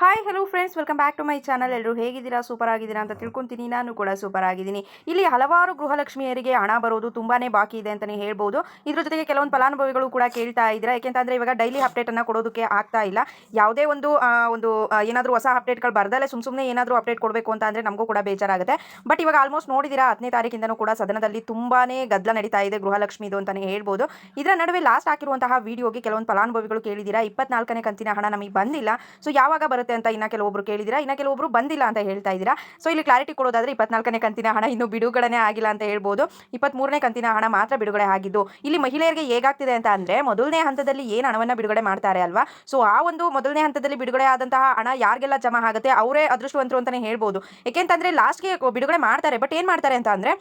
Hi hello friends welcome back to my channel ಎಲ್ಲರೂ ಹೇಗಿದ್ದೀರಾ? Super ಆಗಿದ್ದೀರಾ ಅಂತ ತಿಳ್ಕೊತೀನಿ. ನಾನು ಕೂಡ ಸೂಪರ್ ಆಗಿದ್ದೀನಿ. ಇಲ್ಲಿ ಹಲವಾರು ಗೃಹಲಕ್ಷ್ಮಿಯರಿಗೆ ಹಣ ಬರೋದು ತುಂಬಾನೇ ಬಾಕಿ ಇದೆ ಅಂತಲೇ ಹೇಳ್ಬೋದು. ಇದ್ರ ಜೊತೆಗೆ ಕೆಲವೊಂದು ಫಲಾನುಭವಿಗಳು ಕೂಡ ಕೇಳ್ತಾ ಇದ್ದೀರಾ. ಯಾಕೆಂತಂದ್ರೆ ಇವಾಗ ಡೈಲಿ ಅಪ್ಡೇಟನ್ನು ಕೊಡೋದಕ್ಕೆ ಆಗ್ತಾ ಇಲ್ಲ. ಯಾವುದೇ ಒಂದು ಒಂದು ಏನಾದರೂ ಹೊಸ ಅಪ್ಡೇಟ್ಗಳು ಬರ್ದಲ್ಲೇ ಸುಮ್ಮ ಸುಮ್ಮನೆ ಏನಾದರೂ ಅಪ್ಡೇಟ್ ಕೊಡಬೇಕು ಅಂತ ಅಂದರೆ ನಮಗೂ ಕೂಡ ಬೇಜಾರಾಗುತ್ತೆ. ಬಟ್ ಇವಾಗ ಆಲ್ಮೋಸ್ಟ್ ನೋಡಿದ್ದೀರಾ ಹತ್ತನೇ ತಾರೀಕಿಂದನೂ ಕೂಡ ಸದನದಲ್ಲಿ ತುಂಬಾನೇ ಗದ್ದಲ ನಡೀತಾ ಇದೆ ಗೃಹಲಕ್ಷ್ಮಿ ಇದು ಅಂತಲೇ ಹೇಳ್ಬೋದು. ಇದರ ನಡುವೆ ಲಾಸ್ಟ್ ಹಾಕಿರುವಂತಹ ವಿಡಿಯೋಗೆ ಕೆಲವೊಂದು ಫಲಾನುಭವಿಗಳು ಕೇಳಿದ್ದೀರಾ ಇಪ್ಪತ್ನಾಲ್ಕನೇ ಕಂತಿನ ಹಣ ನಮಗೆ ಬಂದಿಲ್ಲ. ಸೊ ಯಾವಾಗ ಬರುತ್ತೆ? ಅಂತ ಇನ್ನ ಕೆಲವೊಬ್ರು ಕೇಳಿದಿರಾ ಇನ್ನ ಕೆಲವೊಬ್ರು ಬಂದಿಲ್ಲ ಅಂತ ಹೇಳ್ತಾ ಇದ್ದೀರಾ? ಸೊ ಇಲ್ಲಿ ಕ್ಲಾರಿಟಿ ಕೊಡೋದಾದ್ರೆ ಇಪ್ಪತ್ನಾಲ್ಕನೇ ಕಂತಿನ ಹಣ ಇನ್ನೂ ಬಿಡುಗಡೆನೇ ಆಗಿಲ್ಲ ಅಂತ ಹೇಳ್ಬೋದು. ಇಪ್ಪತ್ಮೂರನೇ ಕಂತಿನ ಹಣ ಮಾತ್ರ ಬಿಡುಗಡೆ ಆಗಿದ್ದು. ಇಲ್ಲಿ ಮಹಿಳೆಯರಿಗೆ ಹೇಗಾಗ್ತಿದೆ ಅಂತ ಅಂದ್ರೆ ಮೊದಲನೇ ಹಂತದಲ್ಲಿ ಏನು ಹಣವನ್ನ ಬಿಡುಗಡೆ ಮಾಡ್ತಾರೆ ಅಲ್ವಾ? ಸೊ ಆ ಒಂದು ಮೊದಲನೇ ಹಂತದಲ್ಲಿ ಬಿಡುಗಡೆ ಆದಂತಹ ಹಣ ಯಾರಿಗೆಲ್ಲ ಜಮಾ ಆಗುತ್ತೆ? ಅವರೇ ಅದೃಷ್ಟವಂತರು ಅಂತಾನೆ ಹೇಳ್ಬೋದು. ಯಾಕೆಂತಂದ್ರೆ ಲಾಸ್ಟ್ಗೆ ಬಿಡುಗಡೆ ಮಾಡ್ತಾರೆ. ಬಟ್ ಏನು ಮಾಡ್ತಾರೆ ಅಂತ ಅಂದ್ರೆ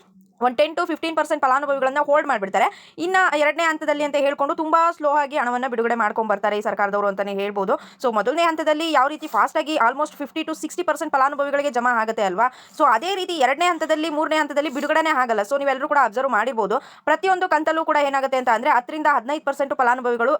ಒಂದು ಟೆನ್ ಟು ಫಿಫ್ಟೀನ್ ಪರ್ಸೆಂಟ್ ಫಲಾನುಭವಿಗಳನ್ನ ಹೋಲ್ಡ್ ಮಾಡಿಬಿಡ್ತಾರೆ. ಇನ್ನು ಎರಡನೇ ಹಂತದಲ್ಲಿ ಅಂತ ಹೇಳ್ಕೊಂಡು ತುಂಬ ಸ್ಲೋ ಆಗಿ ಹಣವನ್ನು ಬಿಡುಗಡೆ ಮಾಡ್ಕೊಂಡು ಬರ್ತಾರೆ ಈ ಸರ್ಕಾರದವರು ಅಂತಲೇ ಹೇಳ್ಬೋದು. ಸೊ ಮೊದಲನೇ ಹಂತದಲ್ಲಿ ಯಾವ ರೀತಿ ಫಾಸ್ಟಾಗಿ almost fifty to sixty percent ಫಲಾನುಭವಿಗಳಿಗೆ ಜಮಾ ಆಗುತ್ತೆ ಅಲ್ವಾ? ಸೊ ಅದೇ ರೀತಿ ಎರಡನೇ ಹಂತದಲ್ಲಿ, ಮೂರನೇ ಹಂತದಲ್ಲಿ ಬಿಡುಗಡೆನೇ ಆಗಲ್ಲ. ಸೊ ನೀವೆಲ್ಲರೂ ಕೂಡ ಅಬ್ಸರ್ವ್ ಮಾಡಿರ್ಬೋದು. ಪ್ರತಿಯೊಂದು ಕಂತಲ್ಲೂ ಕೂಡ ಏನಾಗುತ್ತೆ ಅಂತ ಅಂದರೆ ಹತ್ತರಿಂದ ಹದಿನೈದು ಪರ್ಸೆಂಟ್ ಫಲಾನುಭವಿಗಳು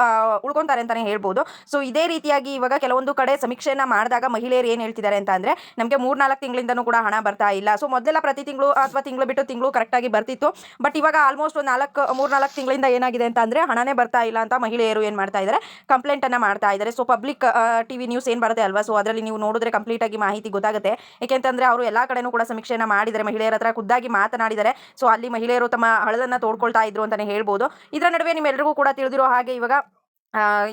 ಉಳ್ಕೊತಾರೆ ಅಂತಲೇ ಹೇಳ್ಬೋದು. ಸೊ ಇದೇ ರೀತಿಯಾಗಿ ಇವಾಗ ಕೆಲವೊಂದು ಕಡೆ ಸಮೀಕ್ಷೆಯನ್ನು ಮಾಡಿದಾಗ ಮಹಿಳೆಯರು ಏನು ಹೇಳ್ತಿದ್ದಾರೆ ಅಂತ ಅಂದರೆ, ನಮಗೆ ಮೂರ್ನಾಲ್ಕು ತಿಂಗಳಿಂದನೂ ಕೂಡ ಹಣ ಬರ್ತಾ ಇಲ್ಲ. ಸೊ ಮೊದಲೆಲ್ಲ ಪ್ರತಿ ತಿಂಗಳು ಅಥವಾ ತಿಂಗಳು ಬಿಟ್ಟು ತಿಂಗಳು ಕರೆಕ್ಟಾಗಿ ಬರ್ತಿತ್ತು. ಬಟ್ ಇವಾಗ ಆಲ್ಮೋಸ್ಟ್ ಒಂದು ನಾಲ್ಕು ಮೂರ್ನಾಲ್ಕು ತಿಂಗಳಿಂದ ಏನಾಗಿದೆ ಅಂತ ಅಂದರೆ ಹಣನೇ ಬರ್ತಾ ಇಲ್ಲ ಅಂತ ಮಹಿಳೆಯರು ಏನು ಮಾಡ್ತಾ ಇದ್ದಾರೆ ಕಂಪ್ಲೇಂಟನ್ನು ಮಾಡ್ತಾ ಇದ್ದಾರೆ so public T V news ಏನು ಬರುತ್ತೆ ಅಲ್ವಾ? ಸೊ ಅದರಲ್ಲಿ ನೀವು ನೋಡಿದ್ರೆ ಕಂಪ್ಲೀಟ್ ಆಗಿ ಮಾಹಿತಿ ಗೊತ್ತಾಗುತ್ತೆ. ಯಾಕೆಂತಂದ್ರೆ ಅವರು ಎಲ್ಲ ಕಡೆನೂ ಕೂಡ ಸಮೀಕ್ಷೆಯನ್ನು ಮಾಡಿದರೆ ಮಹಿಳೆಯರ ಹತ್ರ ಖುದ್ದಾಗಿ ಮಾತನಾಡಿದರೆ ಸೊ ಅಲ್ಲಿ ಮಹಿಳೆಯರು ತಮ್ಮ ಹಳದನ್ನು ತೋಡ್ಕೊಳ್ತಾ ಇದ್ರು ಅಂತಲೇ ಹೇಳ್ಬೋದು. ಇದರ ನಡುವೆ ನಿಮ್ಮೆಲ್ಲರಿಗೂ ಕೂಡ ತಿಳಿದಿರೋ ಹಾಗೆ ಇವಾಗ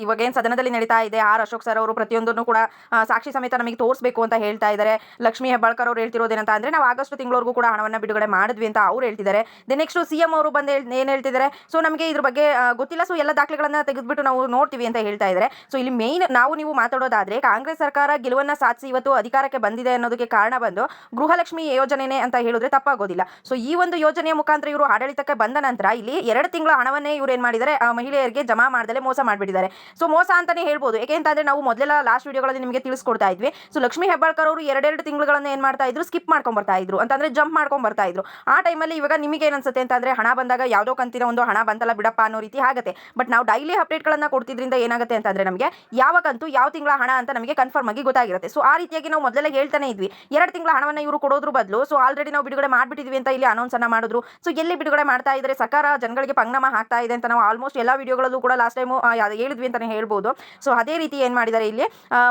ಇವಾಗ ಏನು ಸದನದಲ್ಲಿ ನಡೀತಾ ಇದೆ, ಆರ್ ಅಶೋಕ್ ಸರ್ ಅವರು ಪ್ರತಿಯೊಂದನ್ನು ಕೂಡ ಸಾಕ್ಷಿ ಸಮೇತ ನಮಗೆ ತೋರಿಸಬೇಕು ಅಂತ ಹೇಳ್ತಾ ಇದ್ದಾರೆ ಲಕ್ಷ್ಮೀ ಹೆಬ್ಬಾಳ್ಕರ್ ಅವರು ಹೇಳ್ತಿರೋದೇನಂತ ಅಂದರೆ, ನಾವು ಆಗಸ್ಟ್ ತಿಂಗಳವರೆಗೂ ಕೂಡ ಹಣವನ್ನು ಬಿಡುಗಡೆ ಮಾಡಿದ್ವಿ ಅಂತ ಅವ್ರು ಹೇಳ್ತಿದ್ದಾರೆ ದೆ ನೆಕ್ಸ್ಟ್ ಸಿ ಎಂ ಅವರು ಬಂದು ಏನು ಹೇಳ್ತಿದ್ದಾರೆ ಸೊ ನಮಗೆ ಇದ್ರ ಬಗ್ಗೆ ಗೊತ್ತಿಲ್ಲ. ಸೊ ಎಲ್ಲ ದಾಖಲೆಗಳನ್ನು ತೆಗೆದುಬಿಟ್ಟು ನಾವು ನೋಡ್ತೀವಿ ಅಂತ ಹೇಳ್ತಾ ಇದ್ದಾರೆ ಸೊ ಇಲ್ಲಿ ಮೇಯ್ನ್ ನಾವು ನೀವು ಮಾತಾಡೋದಾದ್ರೆ, ಕಾಂಗ್ರೆಸ್ ಸರ್ಕಾರ ಗೆಲುವನ್ನು ಸಾಧಿಸಿ ಇವತ್ತು ಅಧಿಕಾರಕ್ಕೆ ಬಂದಿದೆ ಅನ್ನೋದಕ್ಕೆ ಕಾರಣ ಬಂದು, ಗೃಹಲಕ್ಷ್ಮಿ ಯೋಜನೆನೇ ಅಂತ ಹೇಳಿದ್ರೆ ತಪ್ಪಾಗೋದಿಲ್ಲ. ಸೊ ಈ ಒಂದು ಯೋಜನೆಯ ಮುಖಾಂತರ ಇವರು ಆಡಳಿತಕ್ಕೆ ಬಂದ ನಂತರ ಇಲ್ಲಿ ಎರಡು ತಿಂಗಳ ಹಣವನ್ನೇ ಇವರು ಏನು ಮಾಡಿದ್ದಾರೆ ಮಹಿಳೆಯರಿಗೆ ಜಮಾ ಮಾಡದಲ್ಲೇ ಮೋಸ ಮಾಡಿಬಿಟ್ಟಿದ್ದಾರೆ ಸೊ ಮೋಸ ಅಂತಾನೆ ಹೇಳ್ಬೋದು. ಯಾಕೆಂತಂದ್ರೆ ನಾವು ಮೊದಲೆಲ್ಲ ಲಾಸ್ಟ್ ವೀಡಿಯೋಗಳಲ್ಲಿ ನಿಮಗೆ ತಿಳಿಸ್ಕೊಡ್ತಾ ಇದ್ವಿ. ಸೊ ಲಕ್ಷ್ಮೀ ಹೆಬ್ಬಾಳ್ಕರ್ ಅವರು ಎರಡೆರಡು ತಿಂಗಳುಗಳನ್ನ ಏನು ಮಾಡ್ತಾ ಇದ್ರು? ಸ್ಕಿಪ್ ಮಾಡ್ಕೊಂಡ್ ಬರ್ತಾ ಇದ್ರು. ಅಂತಂದ್ರೆ ಜಂಪ್ ಮಾಡ್ಕೊಂಡ್ ಬರ್ತಾ ಇದ್ರು. ಆ ಟೈಮಲ್ಲಿ ಇವಾಗ ನಿಮಗೆ ಏನು ಅನ್ಸುತ್ತೆ ಅಂತಂದ್ರೆ ಹಣ ಬಂದಾಗ ಯಾವುದೋ ಕಂತಿನ ಒಂದು ಹಣ ಬಂತಲ್ಲ ಬಿಡಪ್ಪ ಅನ್ನೋ ರೀತಿ ಆಗುತ್ತೆ. ಬಟ್ ನಾವು ಡೈಲಿ ಅಪ್ಡೇಟ್ಗಳನ್ನ ಕೊಡ್ತಿದ್ರಿಂದ ಏನಾಗುತ್ತೆ ಅಂತಂದ್ರೆ ನಮಗೆ ಯಾವ ಕಂತು, ಯಾವ ತಿಂಗಳ ಹಣ ಅಂತ ನಮಗೆ ಕನ್ಫರ್ಮ್ ಆಗಿ ಗೊತ್ತಾಗಿರುತ್ತೆ. ಸೊ ಆ ರೀತಿಯಾಗಿ ನಾವು ಮೊದಲೆಲ್ಲ ಹೇಳ್ತಾನೆ ಇದ್ವಿ. ಎರಡು ತಿಂಗಳ ಹಣವನ್ನು ಇವರು ಕೊಡೋದ್ರ ಬದಲು. ಸೊ ಆಲ್ರೆಡಿ ನಾವು ಬಿಡುಗಡೆ ಮಾಡಿಬಿಟ್ಟಿದ್ವಿ ಅಂತ ಇಲ್ಲಿ ಅನೌನ್ಸ್ ಅನ್ನ ಮಾಡಿದ್ರು. ಸೊ ಎಲ್ಲಿ ಬಿಡುಗಡೆ ಮಾಡ್ತಾ ಇದ್ರೆ ಸರ್ಕಾರ ಜನಗಳಿಗೆ ಪಂಗ್ನಾಮ ಹಾಕ್ತಾ ಇದೆ ಅಂತ ನಾವು ಆಲ್ಮೋಸ್ಟ್ ಎಲ್ಲ ವಿಡಿಯೋಗಳಲ್ಲೂ ಕೂಡ ಲಾಸ್ಟ್ ಟೈಮು ಹೇಳಿದ್ವಿ ಅಂತಾನೆ ಹೇಳ್ಬೋದು. ಸೊ ಅದೇ ರೀತಿ ಏನು ಮಾಡಿದ್ದಾರೆ ಇಲ್ಲಿ?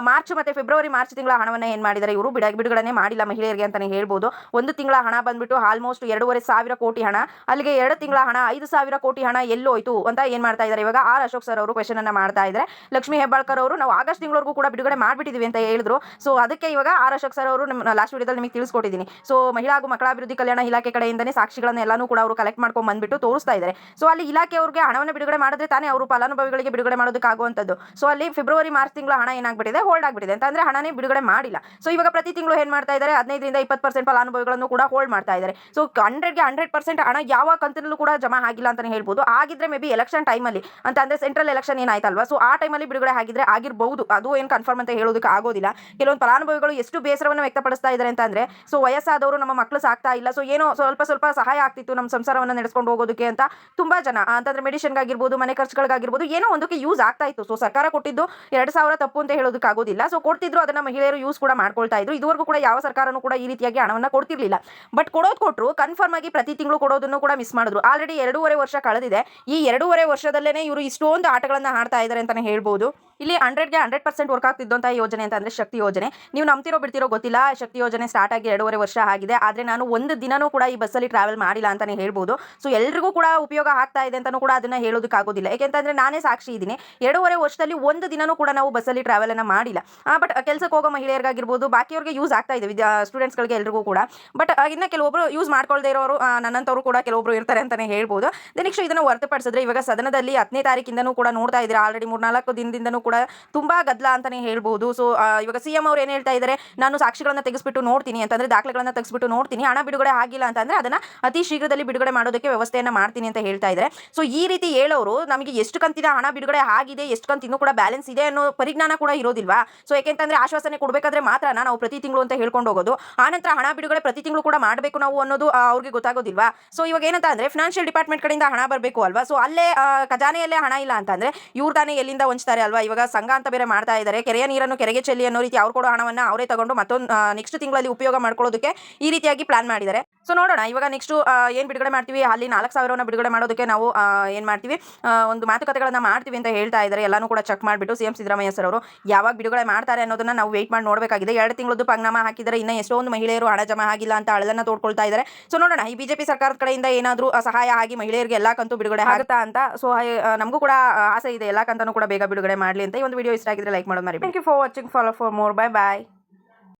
ಮಾರ್ಚ್ ಮತ್ತೆ ಫೆಬ್ರವರಿ, ಮಾರ್ಚ್ ತಿಂಗಳ ಹಣವನ್ನು ಏನು ಮಾಡಿದ್ದಾರೆ? ಇವರು ಬಿಡ ಬಿಡುಗಡೆ ಮಾಡಿಲ್ಲ ಮಹಿಳೆಯರಿಗೆ ಅಂತಾನೆ ಹೇಳ್ಬೋದು. ಒಂದು ತಿಂಗಳ ಹಣ ಬಂದ್ಬಿಟ್ಟು ಆಲ್ಮೋಸ್ಟ್ ಎರಡೂವರೆ ಸಾವಿರ ಕೋಟಿ ಹಣ, ಅಲ್ಲಿಗೆ ಎರಡು ತಿಂಗಳ ಹಣ, ಐದು ಸಾವಿರ ಕೋಟಿ ಹಣ ಎಲ್ಲೋಯ್ತು ಅಂತ ಏನು ಮಾಡ್ತಾ ಇದ್ದಾರೆ? ಇವಾಗ ಆರ್ ಅಶೋಕ್ ಸರ್ ಅವರು ಕ್ವೆಶನ್ ಅನ್ನ ಮಾಡ್ತಾ ಇದ್ದಾರೆ. ಲಕ್ಷ್ಮೀ ಹೆಬ್ಬಾಳ್ಕರ್ ಅವರು, ನಾವು ಆಗಸ್ಟ್ ತಿಂಗಳವರೆಗೂ ಕೂಡ ಬಿಡುಗಡೆ ಮಾಡಿಬಿಟ್ಟಿದ್ವಿ ಅಂತ ಹೇಳಿದ್ರು. ಸೊ ಅದಕ್ಕೆ ಇವಾಗ ಆರ್ ಅಶೋಕ್ ಸರ್ ಅವರು ನಮ್ಮ ಲಾಸ್ಟ್ ವಿಡಿಯೋದಲ್ಲಿ ನಿಮಗೆ ತಿಳಿಸ್ಕೊಟ್ಟಿದ್ದೀನಿ. ಸೊ ಮಹಿಳಾ ಹಾಗೂ ಮಕ್ಕಳ ಅಭಿವೃದ್ಧಿ ಕಲ್ಯಾಣ ಇಲಾಖೆ ಕಡೆಯಿಂದನೇ ಸಾಕ್ಷಿಗಳನ್ನ ಎಲ್ಲಾನು ಕೂಡ ಅವರು ಕಲೆಕ್ಟ್ ಮಾಡ್ಕೊಂಡು ಬಂದ್ಬಿಟ್ಟು ತೋರಿಸ್ತಾ ಇದ್ದಾರೆ. ಸೊ ಅಲ್ಲಿ ಇಲಾಖೆ ಅವರಿಗೆ ಹಣವನ್ನು ಬಿಡುಗಡೆ ಮಾಡಿದ್ರೆ ತಾನೇ ಅವರು ಫಲಾನುಭವಿಗಳಿಗೆ ಬಿಡುಗಡೆ ಮಾಡೋದಕ್ಕಾಗುವಂಥದ್ದು ಸೊ ಅಲ್ಲಿ ಫೆಬ್ರವರಿ ಮಾರ್ಚ್ ತಿಂಗಳು ಹಣ ಏನಾಗ್ಬಿಟ್ಟಿದೆ? ಹೋಲ್ಡ್ ಆಗ್ಬಿಟ್ಟಿದೆ. ಅಂತಂದ್ರೆ ಹಣನೇ ಬಿಡುಗಡೆ ಮಾಡಿಲ್ಲ. ಸೊ ಇವಾಗ ಪ್ರತಿ ತಿಂಗಳು ಏನು ಮಾಡ್ತಾ ಇದ್ದಾರೆ? ಹದಿನೈದರಿಂದ ಇಪ್ಪತ್ತು ಪರ್ಸೆಂಟ್ ಫಲಾನುಭವಿಗಳನ್ನು ಕೂಡ ಹೋಲ್ಡ್ ಮಾಡ್ತಾ ಇದ್ದಾರೆ. ಸೊ ಹಂಡ್ರೆಡ್ಗೆ ಹಂಡ್ರೆಡ್ ಪರ್ಸೆಂಟ್ ಹಣ ಯಾವ ಕಂತಿನಲ್ಲೂ ಕೂಡ ಜಮಾ ಆಗಿಲ್ಲ ಅಂತಾನೆ ಹೇಳ್ಬೋದು. ಆಗಿದ್ರೆ ಮೇ ಬಿ ಎಲೆಕ್ಷನ್ ಟೈಮಲ್ಲಿ ಅಂತ ಅಂದ್ರೆ ಸೆಂಟ್ರಲ್ ಎಲೆಕ್ಷನ್ ಏನಾಯ್ತಲ್ವಾ? ಸೊ ಆ ಟೈಮಲ್ಲಿ ಬಿಡುಗಡೆ ಆಗಿದ್ರೆ ಆಗಿರಬಹುದು ಅದು ಏನು ಕನ್ಫರ್ಮ್ ಅಂತ ಹೇಳೋದಕ್ಕೆ ಆಗೋದಿಲ್ಲ. ಕೆಲವೊಂದು ಫಲಾನುಭವಿಗಳು ಎಷ್ಟು ಬೇಸರವನ್ನು ವ್ಯಕ್ತಪಡಿಸ್ತಾ ಇದ್ದಾರೆ ಅಂತಂದ್ರೆ ಸೊ ವಯಸ್ಸಾದವರು ನಮ್ಮ ಮಕ್ಕಳು ಸಾಕ್ತಾ ಇಲ್ಲ. ಸೊ ಏನೋ ಸ್ವಲ್ಪ ಸ್ವಲ್ಪ ಸಹಾಯ ಆಗ್ತಿತ್ತು ನಮ್ಮ ಸಂಸಾರವನ್ನು ನಡೆಸ್ಕೊಂಡು ಹೋಗೋದಕ್ಕೆ ಅಂತ ತುಂಬಾ ಜನ. ಅಂತಂದ್ರೆ ಮೆಡಿಸಿನ್ಗಾಗಿರ್ಬೋದು ಮನೆ ಖರ್ಚುಗಳಿಗಾಗಿರ್ಬೋದು, ಏನೋ ಒಂದಕ್ಕೆ ಯೂಸ್ ಆಗ್ತಾ ಇತ್ತು. ಸೊ ಸರ್ಕಾರ ಕೊಟ್ಟಿದ್ದು ಎರಡು ಸಾವಿರ ತಪ್ಪು ಅಂತ ಹೇಳೋದಕ್ಕಾಗೋದಿಲ್ಲ. ಸೊ ಕೊಡ್ತಿದ್ರು, ಅದನ್ನ ಮಹಿಳೆಯರು ಯೂಸ್ ಕೂಡ ಮಾಡ್ಕೊಳ್ತಾ ಇದ್ರು. ಇದುವರೆಗೂ ಕೂಡ ಯಾವ ಸರ್ಕಾರನೂ ಕೂಡ ಈ ರೀತಿಯಾಗಿ ಹಣವನ್ನು ಕೊಡ್ತಿರ್ಲಿಲ್ಲ. ಬಟ್ ಕೊಡೋದು ಕೊಟ್ಟರು ಕನ್ಫರ್ಮ್ ಆಗಿ ಪ್ರತಿ ತಿಂಗಳು ಕೊಡೋದನ್ನು ಕೂಡ ಮಿಸ್ ಮಾಡಿದ್ರು. ಆಲ್ರೆಡಿ ಎರಡೂವರೆ ವರ್ಷ ಕಳೆದಿದೆ. ಈ ಎರಡೂವರೆ ವರ್ಷದಲ್ಲೇ ಇವರು ಇಷ್ಟೊಂದು ಆಟಗಳನ್ನು ಆಡ್ತಾ ಇದ್ದಾರೆ ಅಂತಾನೆ ಹೇಳ್ಬೋದು. ಇಲ್ಲಿ ಹಂಡ್ರೆಡ್ಗೆ ಹಂಡ್ರೆಡ್ ಪರ್ಸೆಂಟ್ ವರ್ಕ್ ಆಗ್ತಿದ್ದಂಥ ಯೋಜನೆ ಅಂತ ಅಂದ್ರೆ ಶಕ್ತಿ ಯೋಜನೆ. ನೀವು ನಂಬ್ತಿರೋ ಬಿಡ್ತಿರೋ ಗೊತ್ತಿಲ್ಲ. ಶಕ್ತಿ ಯೋಜನೆ ಸ್ಟಾರ್ಟ್ ಆಗಿ ಎರಡೂವರೆ ವರ್ಷ ಆಗಿದೆ. ಆದರೆ ನಾನು ಒಂದು ದಿನನೂ ಕೂಡ ಈ ಬಸ್ಸಲ್ಲಿ ಟ್ರಾವೆಲ್ ಮಾಡಿಲ್ಲ ಅಂತಾನೆ ಹೇಳ್ಬೋದು. ಸೊ ಎಲ್ರಿಗೂ ಕೂಡ ಉಪಯೋಗ ಆಗ್ತಾ ಇದೆ ಅಂತಾನೂ ಕೂಡ ಅದನ್ನ ಹೇಳೋದಕ್ಕಾಗೋದಿಲ್ಲ. ಯಾಕೆಂತಂದ್ರೆ ನಾನೇ ಸಾಕ್ಷಿ ಇದ್ದೀನಿ ಎರಡೂವರೆ ವರ್ಷದಲ್ಲಿ ಒಂದು ದಿನನೂ ಕೂಡ ನಾವು ಬಸ್ಸಲ್ಲಿ ಟ್ರಾವೆಲ್ ಅನ್ನ ಮಾಡಿಲ್ಲ. ಬಟ್ ಕೆಲಸಕ್ಕೆ ಹೋಗೋ ಮಹಿಳೆಯರಿಗಾಗಿರ್ಬೋದು, ಬಾಕಿಯವರಿಗೆ ಯೂಸ್ ಆಗ್ತಾ ಇದೆ, ವಿದ್ಯಾ ಸ್ಟೂಡೆಂಟ್ಸ್ಗಳಿಗೆ ಎಲ್ರಿಗೂ ಕೂಡ. ಬಟ್ ಇನ್ನು ಕೆಲವೊಬ್ರು ಯೂಸ್ ಮಾಡ್ಕೊಳ್ದೇ ಇರೋರು ನನ್ನಂಥವ್ರು ಕೂಡ ಕೆಲವೊಬ್ರು ಇರ್ತಾರೆ ಅಂತಾನೆ ಹೇಳ್ಬೋದು. ನೆಕ್ಸ್ಟ್ ಇದನ್ನು ಹೊರತುಪಡಿಸಿದ್ರೆ ಇವಾಗ ಸದನದಲ್ಲಿ ಹತ್ತನೇ ತಾರೀಕಿಂದನೂ ಕೂಡ ನೋಡ್ತಾ ಇದ್ದೀರಾ. ಆಲ್ರೆಡಿ ಮೂರ್ನಾಲ್ಕು ದಿನದಿಂದನೂ ಕೂಡ ತುಂಬಾ ಗದ್ದಲ ಅಂತಾನೆ ಹೇಳ್ಬೋದು. ಸೊ ಇವಾಗ ಸಿ ಎಂ ಅವ್ರು ಏನು ಹೇಳ್ತಾ ಇದ್ದಾರೆ ನಾನು ಸಾಕ್ಷಿಗಳನ್ನ ತೆಗೆಸ್ಬಿಟ್ಟು ನೋಡ್ತೀನಿ ಅಂತಂದ್ರೆ, ದಾಖಲೆಗಳನ್ನ ತೆಗೆಸ್ಬಿಟ್ಟು ನೋಡ್ತೀನಿ. ಹಣ ಬಿಡುಗಡೆ ಆಗಿಲ್ಲ ಅಂತಂದ್ರೆ, ಅದನ್ನ ಅತಿ ಶೀಘ್ರದಲ್ಲಿ ಬಿಡುಗಡೆ ಮಾಡೋದಕ್ಕೆ ವ್ಯವಸ್ಥೆಯನ್ನ ಮಾಡ್ತೀನಿ ಅಂತ ಹೇಳ್ತಾ ಇದ್ದಾರೆ ಸೊ ಈ ರೀತಿ ಹೇಳೋರು ನಮಗೆ ಎಷ್ಟು ಕಂತಿನ ಹಣ ಬಿಡುಗಡೆ ಆಗಿದೆ ಎಷ್ಟು ಕಂತು ಇನ್ನೂ ಕೂಡ ಬ್ಯಾಲೆನ್ಸ್ ಇದೆ ಅನ್ನೋ ಪರಿಜ್ಞಾನ ಕೂಡ ಇರೋದಿಲ್ವಾ? ಸೊ ಯಾಕೆಂತಂದ್ರೆ ಆಶ್ವಾಸನೆ ಕೊಡಬೇಕಾದ್ರೆ ಮಾತ್ರ ನಾವು ಪ್ರತಿ ತಿಂಗಳು ಅಂತ ಹೇಳ್ಕೊಂಡು ಹೋಗೋದು. ಆನಂತರ ಹಣ ಬಿಡುಗಡೆ ಪ್ರತಿ ತಿಂಗಳು ಕೂಡ ಮಾಡಬೇಕು ನಾವು ಅನ್ನೋದು ಅವ್ರಿಗೆ ಗೊತ್ತಾಗೋದಿಲ್ವಾ? ಸೊ ಇವಾಗ ಏನಂತ ಅಂದ್ರೆ ಫಿನಾನ್ಷಿಯಲ್ ಡಿಪಾರ್ಟ್ಮೆಂಟ್ ಕಡೆಯಿಂದ ಹಣ ಬರಬೇಕು ಅಲ್ವಾ? ಸೊ ಅಲ್ಲೇ ಖಜಾನೆಯಲ್ಲೇ ಹಣ ಇಲ್ಲ ಅಂತಂದ್ರೆ ಇವ್ರ ತಾನೇ ಎಲ್ಲಿಂದ ಹೊಂಚ್ತಾರೆ ಅಲ್ವಾ? ಇವಾಗ ಸಂಘ ಅಂತ ಬೇರೆ ಮಾಡ್ತಾ ಇದ್ದಾರೆ ಕೆರೆಯ ನೀರನ್ನು ಕೆರೆಗೆ ಚೆಲ್ಲಿ ಅನ್ನೋ ರೀತಿ ಅವ್ರು ಕೊಡೋ ಹಣವನ್ನ ಅವರೇ ತಗೊಂಡು ಮತ್ತೊಂದು ನೆಕ್ಸ್ಟ್ ತಿಂಗಳಲ್ಲಿ ಉಪಯೋಗ ಮಾಡ್ಕೊಳ್ಳೋದಕ್ಕೆ ಈ ರೀತಿಯಾಗಿ ಪ್ಲಾನ್ ಮಾಡಿದ್ದಾರೆ. ಸೊ ನೋಡೋಣ. ಇವಾಗ ನೆಕ್ಸ್ಟ್ ಏನು ಬಿಡುಗಡೆ ಮಾಡ್ತೀವಿ? ಅಲ್ಲಿ ನಾಲ್ಕು ಸಾವಿರವನ್ನು ಬಿಡುಗಡೆ ಮಾಡೋದಕ್ಕೆ ನಾವು ಏನು ಮಾಡ್ತೀವಿ? ಒಂದು ಮಾತುಕತೆಗಳನ್ನ ಮಾಡ್ತೀವಿ ಅಂತ ಹೇಳ್ತಾ ಇದ್ದಾರೆ ಎಲ್ಲಾನು ಕೂಡ ಚೆಕ್ ಮಾಡಿಬಿಟ್ಟು ಸಿ ಎಂ ಸಿದ್ದರಾಮಯ್ಯ ಸರ್ ಅವರು. ಯಾವಾಗ ಬಿಡುಗಡೆ ಮಾಡ್ತಾರೆ ಅನ್ನೋದನ್ನ ನಾವು ವೇಟ್ ಮಾಡಿ ನೋಡಬೇಕಾಗಿದೆ. ಎರಡು ತಿಂಗಳದ್ದು ಪಂಗ್ನಾಮ ಹಾಕಿದರೆ ಇನ್ನೂ ಎಷ್ಟೊಂದು ಮಹಿಳೆಯರು ಹಣ ಜಮಾ ಆಗಿಲ್ಲ ಅಂತ ಅಳಲನ್ನ ತೋಡ್ಕೊಳ್ತಾ ಇದ್ದಾರೆ. ಸೊ ನೋಡೋಣ ಈ ಬಿಜೆಪಿ ಸರ್ಕಾರದ ಕಡೆಯಿಂದ ಏನಾದರೂ ಸಹಾಯ ಆಗಿ ಮಹಿಳೆಯರಿಗೆ ಎಲ್ಲ ಕಂತು ಬಿಡುಗಡೆ ಆಗುತ್ತಾ ಅಂತ ಸೊ ನಮಗೂ ಕೂಡ ಆಸೆ ಇದೆ. ಎಲ್ಲ ಕಂತನೂ ಕೂಡ ಬೇಗ ಬಿಡುಗಡೆ ಮಾಡಲಿ ಅಂತ ಈ ಒಂದು ವಿಡಿಯೋ ಇಷ್ಟ ಆಗಿದ್ರೆ ಲೈಕ್ ಮಾಡೋದು ಮರಿ thank you for watching follow for more bye bye